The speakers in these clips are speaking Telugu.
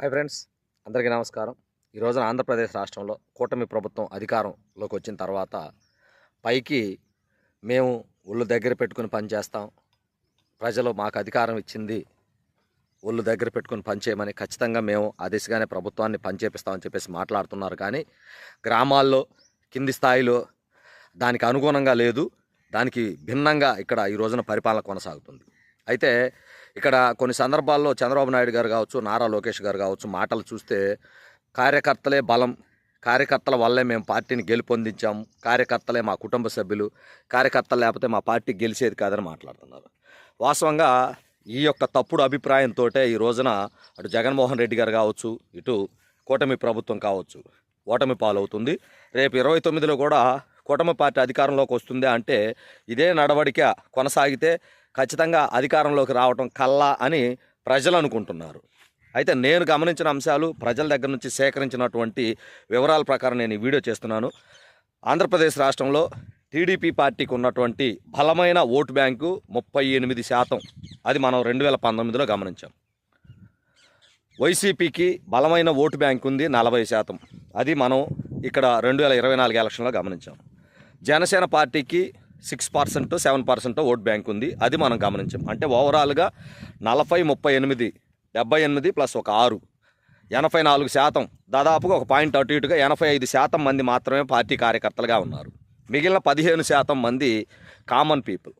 హాయ్ ఫ్రెండ్స్ అందరికీ నమస్కారం. ఈ రోజున ఆంధ్రప్రదేశ్ రాష్ట్రంలో కూటమి ప్రభుత్వం అధికారంలోకి వచ్చిన తర్వాత పైకి మేము ఒళ్ళు దగ్గర పెట్టుకుని పనిచేస్తాం ప్రజలు మాకు అధికారం ఇచ్చింది ఒళ్ళు దగ్గర పెట్టుకుని పనిచేయమని ఖచ్చితంగా మేము ఆ దిశగానే ప్రభుత్వాన్ని పనిచేపిస్తామని చెప్పేసి మాట్లాడుతున్నారు. కానీ గ్రామాల్లో కింది స్థాయిలో దానికి అనుగుణంగా లేదు. దానికి భిన్నంగా ఇక్కడ ఈ రోజున పరిపాలన కొనసాగుతుంది. అయితే ఇక్కడ కొన్ని సందర్భాల్లో చంద్రబాబు నాయుడు గారు కావచ్చు నారా లోకేష్ గారు కావచ్చు మాటలు చూస్తే కార్యకర్తలే బలం కార్యకర్తల వల్లే మేము పార్టీని గెలుపొందించాం కార్యకర్తలే మా కుటుంబ సభ్యులు కార్యకర్తలు లేకపోతే మా పార్టీ గెలిచేది కాదని మాట్లాడుతున్నారు. వాస్తవంగా ఈ యొక్క తప్పుడు అభిప్రాయంతో ఈ రోజున అటు జగన్మోహన్ రెడ్డి గారు కావచ్చు ఇటు కూటమి ప్రభుత్వం కావచ్చు ఓటమి పాలవుతుంది. రేపు ఇరవై తొమ్మిదిలో కూడా కూటమి పార్టీ అధికారంలోకి వస్తుంది అంటే ఇదే నడవడిక కొనసాగితే ఖచ్చితంగా అధికారంలోకి రావటం కల్లా అని ప్రజలు అనుకుంటున్నారు అయితే నేను గమనించిన అంశాలు ప్రజల దగ్గర నుంచి సేకరించినటువంటి వివరాల ప్రకారం నేను ఈ వీడియో చేస్తున్నాను. ఆంధ్రప్రదేశ్ రాష్ట్రంలో టీడీపీ పార్టీకి ఉన్నటువంటి బలమైన ఓటు బ్యాంకు ముప్పై ఎనిమిది శాతం. అది మనం రెండు వేల పంతొమ్మిదిలో గమనించాం. వైసీపీకి బలమైన ఓటు బ్యాంక్ ఉంది నలభై శాతం. అది మనం ఇక్కడ రెండు వేల ఇరవై నాలుగు ఎలక్షన్లో గమనించాం. జనసేన పార్టీకి six percent seven percent vote bank ఉంది. అది మనం గమనించాం. అంటే ఓవరాల్గా నలభై ముప్పై ఎనిమిది డెబ్బై ఎనిమిది ప్లస్ ఒక ఆరు. ఎనభై నాలుగు శాతం దాదాపుగా ఒక పాయింట్ అటు ఇటుగా ఎనభై ఐదు శాతం మంది మాత్రమే పార్టీ కార్యకర్తలుగా ఉన్నారు. మిగిలిన పదిహేను శాతం మంది కామన్ పీపుల్.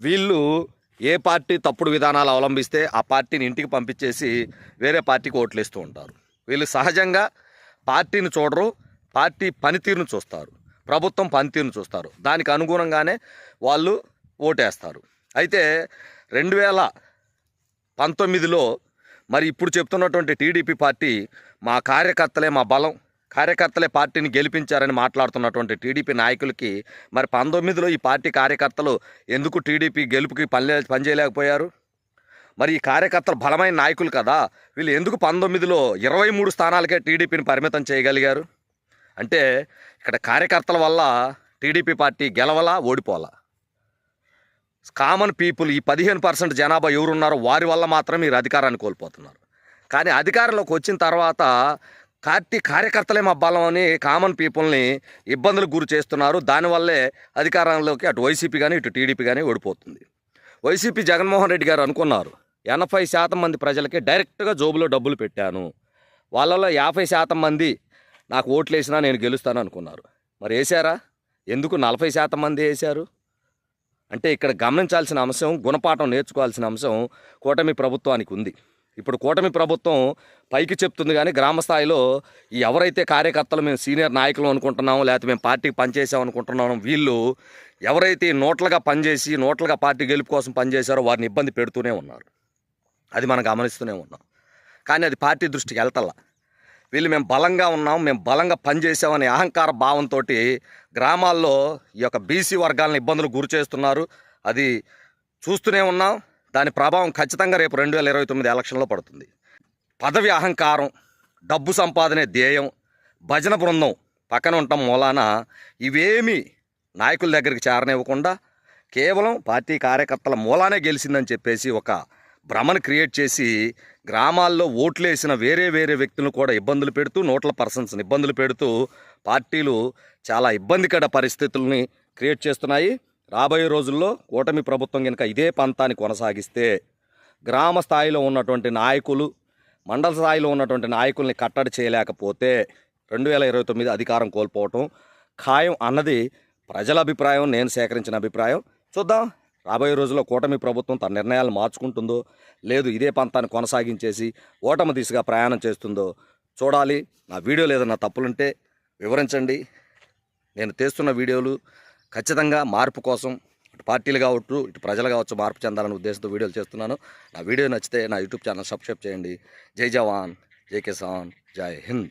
వీళ్ళు ఏ పార్టీ తప్పుడు విధానాలు అవలంబిస్తే ఆ పార్టీని ఇంటికి పంపించేసి వేరే పార్టీకి ఓట్లు వేస్తూ ఉంటారు. వీళ్ళు సహజంగా పార్టీని చూడరు పార్టీ పనితీరును చూస్తారు. ప్రభుత్వం పనితీరును చూస్తారు. దానికి అనుగుణంగానే వాళ్ళు ఓటేస్తారు. అయితే రెండు వేల పంతొమ్మిదిలో మరి ఇప్పుడు చెప్తున్నటువంటి టీడీపీ పార్టీ మా కార్యకర్తలే మా బలం కార్యకర్తలే పార్టీని గెలిపించారని మాట్లాడుతున్నటువంటి టీడీపీ నాయకులకి మరి పంతొమ్మిదిలో ఈ పార్టీ కార్యకర్తలు ఎందుకు టీడీపీ గెలుపుకి పనిలే పనిచేయలేకపోయారు మరి ఈ కార్యకర్తలు బలమైన నాయకులు కదా వీళ్ళు ఎందుకు పంతొమ్మిదిలో ఇరవై మూడు స్థానాలకే టీడీపీని పరిమితం చేయగలిగారు? అంటే ఇక్కడ కార్యకర్తల వల్ల టీడీపీ పార్టీ గెలవలా ఓడిపోలా కామన్ పీపుల్ ఈ పదిహేను పర్సెంట్ జనాభా ఎవరున్నారో వారి వల్ల మాత్రం మీరు అధికారాన్ని కోల్పోతున్నారు. కానీ అధికారంలోకి వచ్చిన తర్వాత పార్టీ కార్యకర్తలే మా బలం అని కామన్ పీపుల్ని ఇబ్బందులకు గురి చేస్తున్నారు. దానివల్లే అధికారంలోకి అటు వైసీపీ కానీ ఇటు టీడీపీ కానీ ఓడిపోతుంది. వైసీపీ జగన్మోహన్ రెడ్డి గారు అనుకున్నారు ఎనభై శాతం మంది ప్రజలకి డైరెక్ట్గా జోబులో డబ్బులు పెట్టాను. వాళ్ళలో యాభై శాతం మంది నాకు ఓట్లు వేసినా నేను గెలుస్తాను అనుకున్నారు. మరి వేశారా? ఎందుకు నలభై శాతం మంది వేశారు? అంటే ఇక్కడ గమనించాల్సిన అంశం గుణపాఠం నేర్చుకోవాల్సిన అంశం కూటమి ప్రభుత్వానికి ఉంది. ఇప్పుడు కూటమి ప్రభుత్వం పైకి చెప్తుంది కానీ గ్రామ స్థాయిలో ఎవరైతే కార్యకర్తలు మేము సీనియర్ నాయకులు అనుకుంటున్నాము లేకపోతే మేము పార్టీకి పనిచేసాం అనుకుంటున్నాము వీళ్ళు ఎవరైతే నోట్లుగా పనిచేసి నోట్లుగా పార్టీ గెలుపు కోసం పనిచేశారో వారిని ఇబ్బంది పెడుతూనే ఉన్నారు. అది మనం గమనిస్తూనే ఉన్నాం. కానీ అది పార్టీ దృష్టికి వెళ్తల్లా. వీళ్ళు మేము బలంగా ఉన్నాం మేము బలంగా పనిచేసామనే అహంకార భావంతో గ్రామాల్లో ఈ యొక్క బీసీ వర్గాలను ఇబ్బందులు గురి చేస్తున్నారు. అది చూస్తూనే ఉన్నాం. దాని ప్రభావం ఖచ్చితంగా రేపు రెండు వేల ఇరవై తొమ్మిది ఎలక్షన్లో పడుతుంది. పదవి అహంకారం డబ్బు సంపాదనే ధ్యేయం భజన బృందం పక్కన ఉండటం మూలాన ఇవేమీ నాయకుల దగ్గరికి చేరనివ్వకుండా కేవలం పార్టీ కార్యకర్తల మూలానే గెలిచిందని చెప్పేసి ఒక భ్రమను క్రియేట్ చేసి గ్రామాల్లో ఓట్లేసిన వేరే వేరే వ్యక్తులను కూడా ఇబ్బందులు పెడుతూ నోట్ల పర్సన్స్ని ఇబ్బందులు పెడుతూ పార్టీలు చాలా ఇబ్బందికర పరిస్థితుల్ని క్రియేట్ చేస్తున్నాయి. రాబోయే రోజుల్లో కూటమి ప్రభుత్వం కనుక ఇదే పంతాన్ని కొనసాగిస్తే గ్రామ స్థాయిలో ఉన్నటువంటి నాయకులు మండల స్థాయిలో ఉన్నటువంటి నాయకుల్ని కట్టడి చేయలేకపోతే రెండు వేల ఇరవై తొమ్మిది అధికారం కోల్పోవటం ఖాయం అన్నది ప్రజల అభిప్రాయం నేను సేకరించిన అభిప్రాయం. చూద్దాం. రాబోయే రోజుల్లో కూటమి ప్రభుత్వం తన నిర్ణయాలు మార్చుకుంటుందో లేదు ఇదే పంతాన్ని కొనసాగించేసి ఓటమి దిశగా ప్రయాణం చేస్తుందో చూడాలి. నా వీడియోలు ఏదైనా తప్పులుంటే వివరించండి. నేను తీస్తున్న వీడియోలు ఖచ్చితంగా మార్పు కోసం ఇటు పార్టీలు కావచ్చు ఇటు ప్రజలు కావచ్చు మార్పు చెందాలనే ఉద్దేశంతో వీడియోలు చేస్తున్నాను. నా వీడియో నచ్చితే నా యూట్యూబ్ ఛానల్ సబ్స్క్రైబ్ చేయండి. జై జవాన్ జై కిసాన్ జై హింద్.